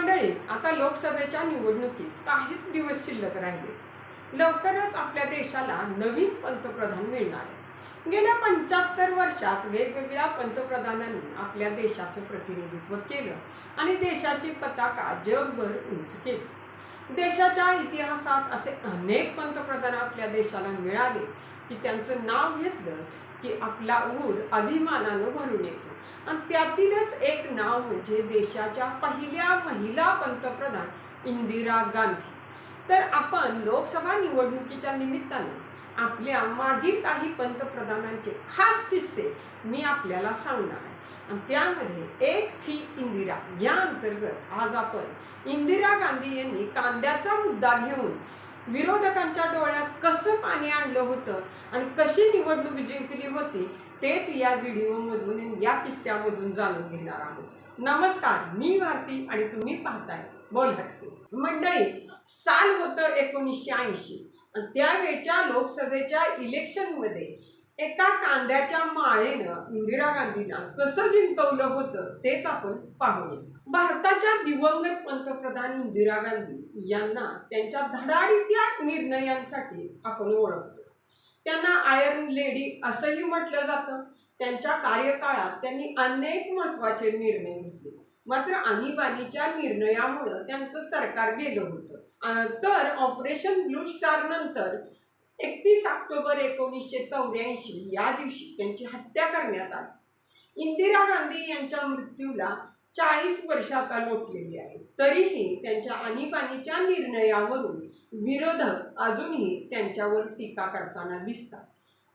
मंडळी आता लोकसभेच्या निवडणुकीस काहीच दिवस शिल्लक राहिले. लवकरच आपल्या देशाला नवीन पंतप्रधान मिळणार. आहे गेल्या पंच्याहत्तर वर्षात वेगवेगळ्या पंतप्रधानांनी आपल्या देशाचं प्रतिनिधित्व केलं आणि देशाची पताका जगभर उंच केली. देशाच्या इतिहासात असे अनेक पंतप्रधान आपल्या देशाला मिळाले की त्यांचं नाव घेतलं की आपला ऊर अभिमानानं भरून येतो. आणि त्यातीलच एक नाव म्हणजे देशाच्या पहिल्या महिला पंतप्रधान इंदिरा गांधी. तर आपण लोकसभा निवडणुकीच्या निमित्तानं आपल्या मागील काही पंतप्रधानांचे खास किस्से मी आपल्याला सांगणार आहे. आणि त्यामध्ये एक थी इंदिरा. या अंतर्गत आज आपण इंदिरा गांधी यांनी कांद्याचा मुद्दा घेऊन विरोधकांच्या डोळ्यात कसं पाणी आणलं होतं आणि कशी निवडणूक जिंकली होती तेच या व्हिडिओमधून या किस्स्यामधून जाणून घेणार आहोत. नमस्कार मी भारती आणि तुम्ही पाहताय बोल हटके. मंडळी साल होतं एकोणीसशे ऐंशी. आणि त्यावेळच्या लोकसभेच्या इलेक्शनमध्ये एका कांद्याच्या माळेनं इंदिरा गांधींना कसं जिंकवलं होतं तेच आपण पाहूया. भारताच्या दिवंगत पंतप्रधान इंदिरा गांधी यांना त्यांच्या धडाडीच्या निर्णयांसाठी आपण ओळखतो. त्यांना आयर्न लेडी असंही म्हटलं जातं. त्यांच्या कार्यकाळात त्यांनी अनेक महत्त्वाचे निर्णय घेतले. मात्र आणीबाणीच्या निर्णयामुळं त्यांचं सरकार गेलं होतं. तर ऑपरेशन ब्लू स्टार नंतर एकतीस ऑक्टोबर एकोणीसशे चौऱ्याऐंशी या दिवशी त्यांची हत्या करण्यात आली. इंदिरा गांधी यांच्या मृत्यूला चाळीस वर्ष आता लोटलेली आहे. तरीही त्यांच्या आणीबाणीच्या निर्णयावरून विरोधक अजूनही त्यांच्यावर टीका करताना दिसतात.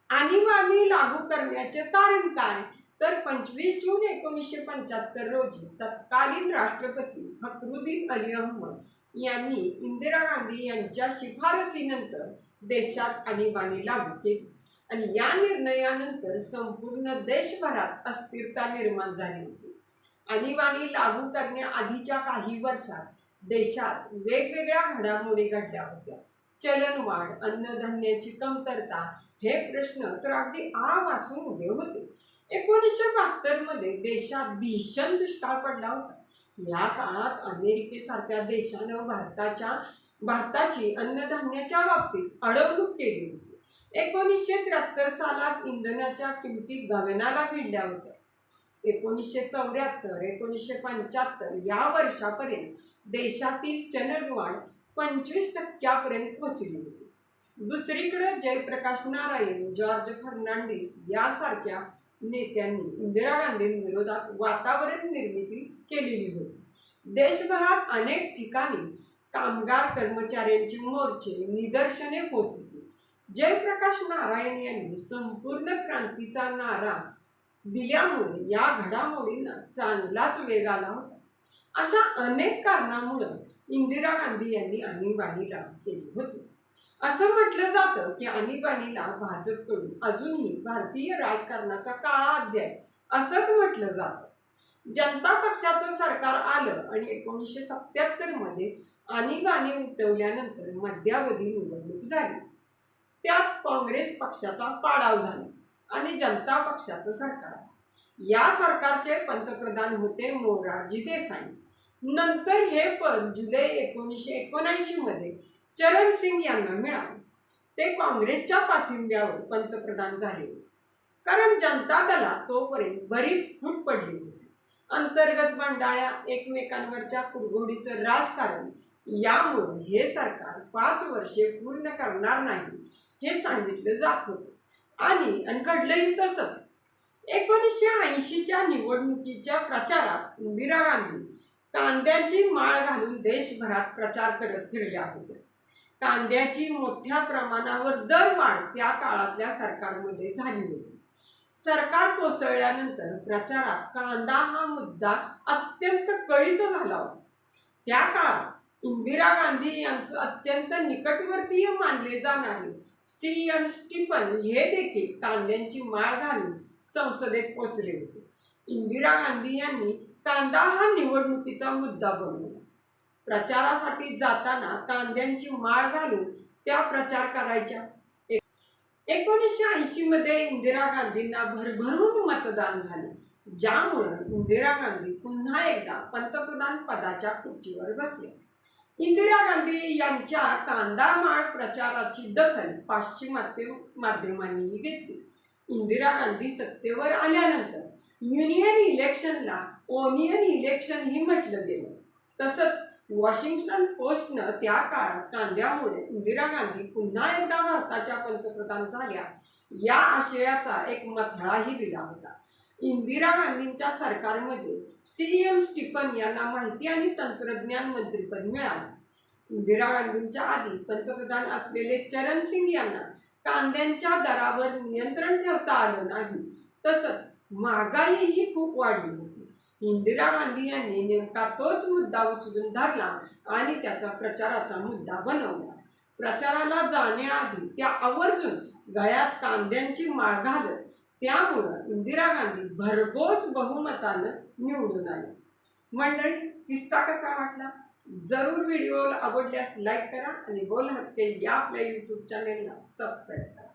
आणीबाणी लागू करण्याचे कारण काय? तर पंचवीस जून एकोणीसशे पंच्याहत्तर रोजी तत्कालीन राष्ट्रपती फखरुद्दीन अली अहमद यांनी इंदिरा गांधी यांच्या शिफारसीनंतर देशात आणीबाणी लागू केली. आणि या निर्णयानंतर संपूर्ण देशभरात अस्थिरता निर्माण झाली होती. आणीबाणी लागू करण्याआधीच्या काही वर्षात देशात वेगवेगळ्या घडामोडी घडल्या होत्या. चलनवाढ अन्नधान्याची कमतरता हे प्रश्न तर अगदी आ वाचून उभे होते. एकोणीसशे बहात्तरमध्ये देशात भीषण दुष्काळ पडला होता. या काळात अमेरिकेसारख्या देशानं भारताच्या भारताची अन्नधान्याच्या बाबतीत अडवणूक केली होती. एकोणीसशे त्र्याहत्तर सालात इंधनाच्या किमती गगनाला भिडल्या होत्या. एकोणीसशे चौऱ्याहत्तर एकोणीसशे पंच्याहत्तर या वर्षापर्यंत देशातील चलनवाढ पंचवीस टक्क्यापर्यंत पोहोचली होती. दुसरीकडे जयप्रकाश नारायण जॉर्ज फर्नांडिस यासारख्या नेत्यांनी इंदिरा गांधींविरोधात वातावरण निर्मिती केलेली होती. देशभरात अनेक ठिकाणी कामगार कर्मचाऱ्यांची मोर्चे निदर्शने होत होती. जयप्रकाश नारायण यांनी संपूर्ण क्रांतीचा नारा दिल्यामुळे या घडामोडींना चांगलाच वेग आला होता अशा अनेक कारणामुळं इंदिरा गांधी यांनी आणीबाणीला केली होती. असं म्हटलं जातं की आणीबाणीला भाजपकडून अजूनही भारतीय राजकारणाचा काळा अध्याय असंच म्हटलं जातं. जनता पक्षाचं सरकार आलं आणि एकोणीसशे सत्त्याहत्तरमध्ये आणीबाणी उठवल्यानंतर मध्यावधी निवडणूक झाली. त्यात काँग्रेस पक्षाचा पाडाव झाला. आणि जनता पक्षाचं सरकार. या सरकारचे पंतप्रधान होते मोरारजी देसाई. नंतर हे पद जुलै एकोणीसशे एकोणऐंशीमध्ये चरण सिंग यांना मिळाले. ते काँग्रेसच्या पाठिंब्यावर पंतप्रधान झाले. होते कारण जनता दला तोपर्यंत बरीच फूट पडली होती. अंतर्गत बंडाळ्या एकमेकांवरच्या कुरघोडीचं राजकारण यामुळे हे सरकार पाच वर्षे पूर्ण करणार नाही हे सांगितलं जात होतं. आणि आणि घडलंही तसंच. एकोणीसशे ऐंशीच्या निवडणुकीच्या प्रचारात इंदिरा गांधी कांद्याची माळ घालून देशभरात प्रचार करत फिरल्या होत्या. कांद्याची मोठ्या प्रमाणावर दरवाढ त्या काळातल्या सरकारमध्ये झाली होती. सरकार कोसळल्यानंतर प्रचारात कांदा हा मुद्दा अत्यंत कळीचा झाला होता. त्या काळात इंदिरा गांधी यांचं अत्यंत निकटवर्तीय मानले जाणारे एम स्टीफन हे देखील कांद्यांची माळ घालून संसदेत पोचले होते. इंदिरा गांधी यांनी कांदा हा निवडणुकीचा मुद्दा बनवला. प्रचारासाठी जाताना कांद्यांची माळ घालून त्या प्रचार करायच्या. एकोणीसशे ऐंशी मध्ये इंदिरा गांधींना भरभरून मतदान झाले. ज्यामुळं इंदिरा गांधी पुन्हा एकदा पंतप्रधान पदाच्या खुर्चीवर बसले इंदिरा गांधी यांच्या कांदामाळ प्रचाराची दखल पाश्चिमात्य माध्यमांनी घेतली. इंदिरा गांधी सत्तेवर आल्यानंतर युनियन इलेक्शनला ओनियन इलेक्शन ही म्हटलं गेलं. तसंच वॉशिंग्टन पोस्टनं त्या काळात कांद्यामुळे इंदिरा गांधी पुन्हा एकदा भारताच्या पंतप्रधान झाल्या या आशयाचा एक मथळाही दिला होता. इंदिरा गांधींच्या सरकारमध्ये सी एम स्टीफन यांना माहिती आणि तंत्रज्ञान मंत्रीपद मिळालं. इंदिरा गांधींच्या आधी पंतप्रधान असलेले चरण सिंग यांना कांद्यांच्या दरावर नियंत्रण ठेवता आलं नाही तसंच महागाईही खूप वाढली होती. इंदिरा गांधी यांनी नेमका तोच मुद्दा उचलून धरला आणि त्याचा प्रचाराचा मुद्दा बनवला. प्रचाराला जाण्याआधी त्या आवर्जून गळ्यात कांद्यांची माळ घालत त्यामुळं इंदिरा गांधी भरघोस बहुमतानं निवडून आले. मंडळी किस्सा कसा वाटला? जरूर व्हिडिओ आवडल्यास लाईक करा आणि बोल हक्के या आपल्या यूट्यूब चॅनेलला सबस्क्राईब करा.